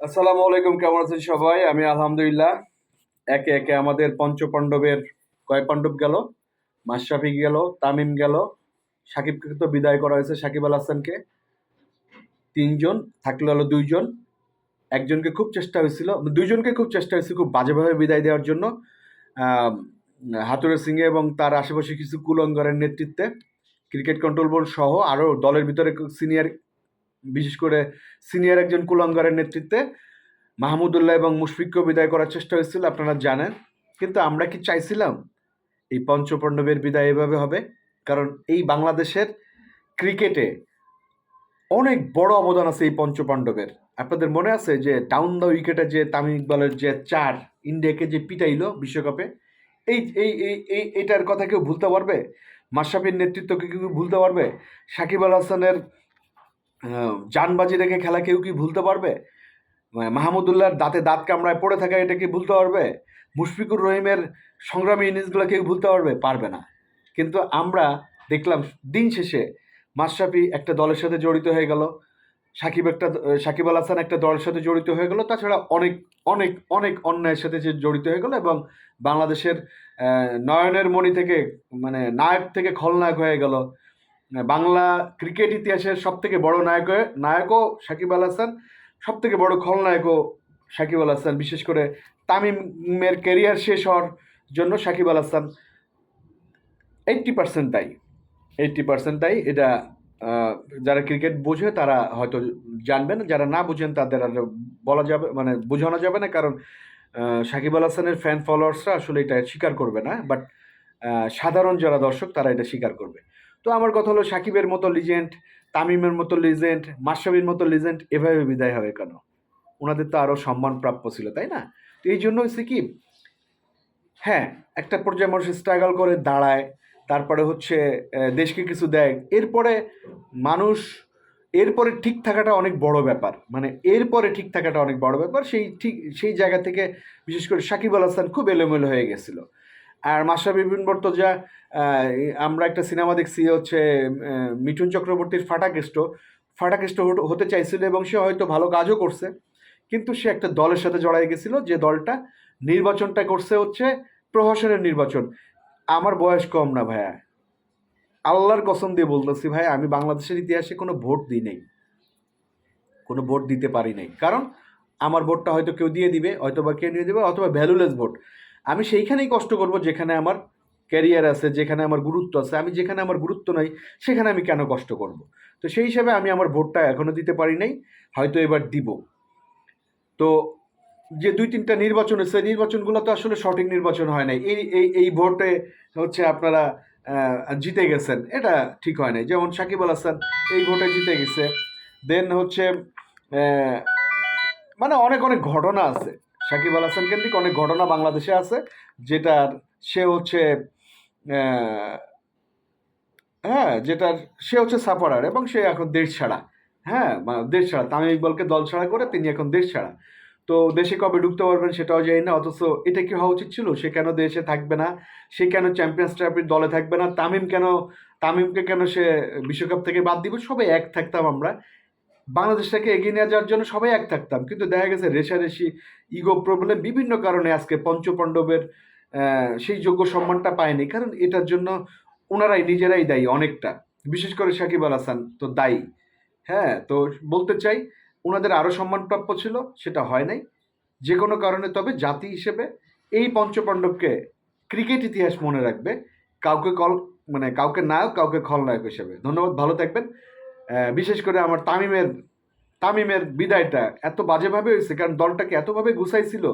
আসসালামু আলাইকুম, কেমন আছেন সবাই? আমি আলহামদুলিল্লাহ একে একে আমাদের পঞ্চপাণ্ডবের কয় পাণ্ডব গেল? মাশরাফি গেল, তামিম গেল, সাকিবকে তো বিদায় করা হয়েছে সাকিব আল হাসানকে। তিনজন, থাকলে হলো দুইজন। একজনকে খুব চেষ্টা হয়েছিল, দুইজনকে খুব চেষ্টা হয়েছিল খুব বাজেভাবে বিদায় দেওয়ার জন্য। হাতুরে সিংহে এবং তার আশেপাশে কিছু কুলঙ্গরের নেতৃত্বে। ক্রিকেট কন্ট্রোল বোর্ড সহ আরও দলের ভিতরে সিনিয়র বিশেষ করে সিনিয়র একজন কুলঙ্গারের নেতৃত্বে মাহমুদুল্লাহ এবং মুশফিককেও বিদায় করার চেষ্টা হয়েছিল, আপনারা জানেন। কিন্তু আমরা কি চাইছিলাম? এই পঞ্চপাণ্ডবের বিদায় এভাবে হবে? কারণ এই বাংলাদেশের ক্রিকেটে অনেক বড় অবদান আছে এই পঞ্চপাণ্ডবের। আপনাদের মনে আছে যে ডাউন দ্য উইকেটে যে তামিম ইকবালের যে চার ইন্ডিয়াকে যে পিটাইলো বিশ্বকাপে? এই এই এই এই, এটার কথা কেউ ভুলতে পারবে? মাশরাফির নেতৃত্বকে কেউ ভুলতে পারবে? সাকিব আল হাসানের জানবাজি রেখে খেলা কেউ কি ভুলতে পারবে? আহ, মাহমুদুল্লাহর দাঁতে দাঁত কামড়ায় পড়ে থাকা এটা কি ভুলতে পারবে? মুশফিকুর রহিমের সংগ্রামী ইনিংসগুলো কেউ ভুলতে পারবে? পারবে না। কিন্তু আমরা দেখলাম দিন শেষে মাশরাফি একটা দলের সাথে জড়িত হয়ে গেল। সাকিব একটা সাকিব আল হাসান একটা দলের সাথে জড়িত হয়ে গেল। তাছাড়া অনেক অনেক অনেক অন্যায়ের সাথে যে জড়িত হয়ে গেল এবং বাংলাদেশের নয়নের মণি থেকে মানে নায়ক থেকে খলনায়ক হয়ে গেল। বাংলা ক্রিকেট ইতিহাসের সব থেকে বড় নায়ক নায়কও সাকিব আল হাসান সব থেকে বড় খলনায়কও সাকিব আল হাসান। বিশেষ করে তামিমের ক্যারিয়ার শেষ হওয়ার জন্য সাকিব আল হাসান এইট্টি পার্সেন্ট তাই এইট্টি পার্সেন্ট তাই এটা যারা ক্রিকেট বোঝে তারা হয়তো জানবেন, যারা না বুঝেন তাদের আর বলা যাবে মানে বোঝানো যাবে না, কারণ সাকিব আল হাসানের ফ্যান ফলোয়ার্সরা আসলে এটা স্বীকার করবে না বাট সাধারণ যারা দর্শক তারা এটা স্বীকার করবে। তো আমার কথা হলো সাকিবের মতো লিজেন্ড তামিমের মতো লিজেন্ড মাশরাফির মতো লিজেন্ড এভাবে বিদায় হবে কেন? ওনাদের তো আরও সম্মান প্রাপ্য ছিল, তাই না? তো এই জন্য হচ্ছে কি হ্যাঁ একটা পর্যায়ে মানুষ স্ট্রাগল করে, দাঁড়ায়, তারপরে হচ্ছে দেশকে কিছু দেয়। এরপরে মানুষ, এরপরে ঠিক থাকাটা অনেক বড় ব্যাপার। মানে এরপরে ঠিক থাকাটা অনেক বড় ব্যাপার। সেই ঠিক, সেই জায়গা থেকে বিশেষ করে সাকিব আল হাসান খুব এলোমেলো হয়ে গেছিল। আর মাশরাফি বিন বর্তজা আমরা একটা সিনেমা দেখছি হচ্ছে মিঠুন চক্রবর্তীর ফাটাকেষ্ট। ফাটাকেষ্ট হতে- চাইছিল এবং সে হয়তো ভালো কাজও করছে, কিন্তু সে একটা দলের সাথে জড়াই গেছিল, যে দলটা নির্বাচনটা করছে হচ্ছে প্রহসনের নির্বাচন। আমার বয়স কম না ভাইয়া। আল্লাহর কসম দিয়ে বলতেছি ভাই, আমি বাংলাদেশের ইতিহাসে কোনো ভোট দিই নাই। কোনো ভোট দিতে পারি নাই। কারণ আমার ভোটটা হয়তো কেউ দিয়ে দিবে হয়তো বা কেউ দিয়ে দেবে, অথবা ভ্যালুলেস ভোট। আমি সেইখানেই কষ্ট করব যেখানে আমার ক্যারিয়ার আছে, যেখানে আমার গুরুত্ব আছে। আমি যেখানে আমার গুরুত্ব নাই, সেখানে আমি কেন কষ্ট করব? তো সেই হিসাবে আমি আমার ভোটটা এখনও দিতে পারি নাই, হয়তো এবার দিব। তো যে দুই তিনটা নির্বাচন হচ্ছে নির্বাচনগুলো তো আসলে সঠিক নির্বাচন হয় নাই। এই এই এই ভোটে হচ্ছে আপনারা জিতে গেছেন। এটা ঠিক হয় নাই। যেমন সাকিব আল হাসান এই ভোটে জিতে গেছে। দেন হচ্ছে মানে অনেক অনেক ঘটনা আছে। সাকিব আল হাসান কেন্দ্রিক অনেক ঘটনা বাংলাদেশে আছে, যেটার সে হচ্ছে হ্যাঁ যেটার সে হচ্ছে সাফারার এবং সে এখন দেশ ছাড়া। হ্যাঁ দেশ ছাড়া। তামিম ইকবালকে দল ছাড়া করে তিনি এখন দেশ ছাড়া। তো দেশে কবে ঢুকতে পারবেন সেটাও জানি না, অথচ এটা কি হওয়া উচিত ছিল? সে কেন দেশে থাকবে না? সে কেন চ্যাম্পিয়ন্স ট্রফির দলে থাকবে না? তামিম কেন, তামিমকে কেন সে বিশ্বকাপ থেকে বাদ দিবে? সবাই এক থাকতাম আমরা। বাংলাদেশটাকে এগিয়ে নিয়ে যাওয়ার জন্য সবাই এক থাকতাম। কিন্তু দেখা গেছে রেশারেশি, ইগো প্রবলেম বিভিন্ন কারণে আজকে পঞ্চপাণ্ডবের সেই যোগ্য সম্মানটা পায়নি। কারণ এটার জন্য ওনারাই নিজেরাই দায়ী অনেকটা। বিশেষ করে সাকিব আল হাসান তো দায়ী। হ্যাঁ তো বলতে চাই, ওনাদের আরও সম্মান প্রাপ্য ছিল, সেটা হয় নাই। যে কোনো কারণে তবে জাতি হিসেবে এই পঞ্চপাণ্ডবকে ক্রিকেট ইতিহাস মনে রাখবে, কাউকে কল মানে কাউকে নায়ক, কাউকে খলনায়ক হিসেবে। ধন্যবাদ, ভালো থাকবেন। বিশেষ করে আমার তামিমের তামিমের বিদায়টা এত বাজেভাবে হয়েছে, কারণ দলটাকে এতভাবে গুছাইছিল,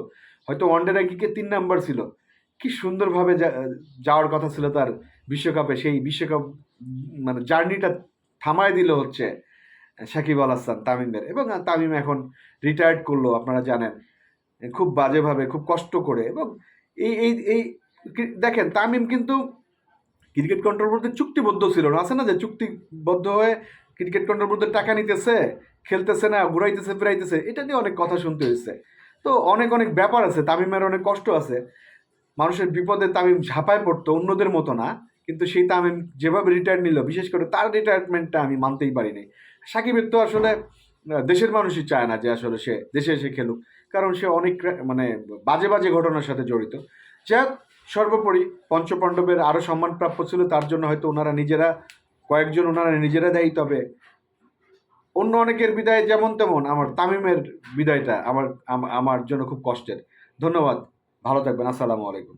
হয়তো ওয়ানডে র্যাঙ্কিংয়ে তিন নাম্বার ছিল। কি সুন্দরভাবে যাওয়ার কথা ছিল তার বিশ্বকাপে, সেই বিশ্বকাপ মানে জার্নিটা থামায় দিল হচ্ছে সাকিব আল হাসান তামিমের। এবং তামিম এখন রিটায়ার্ড করল, আপনারা জানেন, খুব বাজেভাবে, খুব কষ্ট করে। এবং এই এই এই দেখেন, তামিম কিন্তু ক্রিকেট কন্ট্রোল বোর্ডে চুক্তিবদ্ধ ছিল না, আছে না যে চুক্তিবদ্ধ হয়ে ক্রিকেট কন্ট্রোল বোর্ডের টাকা নিতেছে, খেলতেছে না, ঘুরাইতেছে, ফিরাইতেছে, এটা নিয়ে অনেক কথা শুনতে হয়েছে। তো অনেক অনেক ব্যাপার আছে তামিমের অনেক কষ্ট আছে। মানুষের বিপদে তামিম ঝাঁপায় পড়তো, অন্যদের মতো না, কিন্তু সেই তামিম যেভাবে রিটায়ার নিল, বিশেষ করে তার রিটায়ারমেন্টটা আমি মানতেই পারিনি। সাকিবের তো আসলে দেশের মানুষই চায় না যে আসলে সে দেশে এসে খেলুক, কারণ সে অনেক মানে বাজে বাজে ঘটনার সাথে জড়িত। যাক, সর্বোপরি পঞ্চপাণ্ডবের আরও সম্মান প্রাপ্য ছিল, তার জন্য হয়তো ওনারা নিজেরা কয়েকজন ওনারা নিজেরা দেয় তবে অন্য অনেকের বিদায় যেমন তেমন আমার তামিমের বিদায়টা আমার আমার জন্য খুব কষ্টের। ধন্যবাদ, ভালো থাকবেন, আসসালামু আলাইকুম।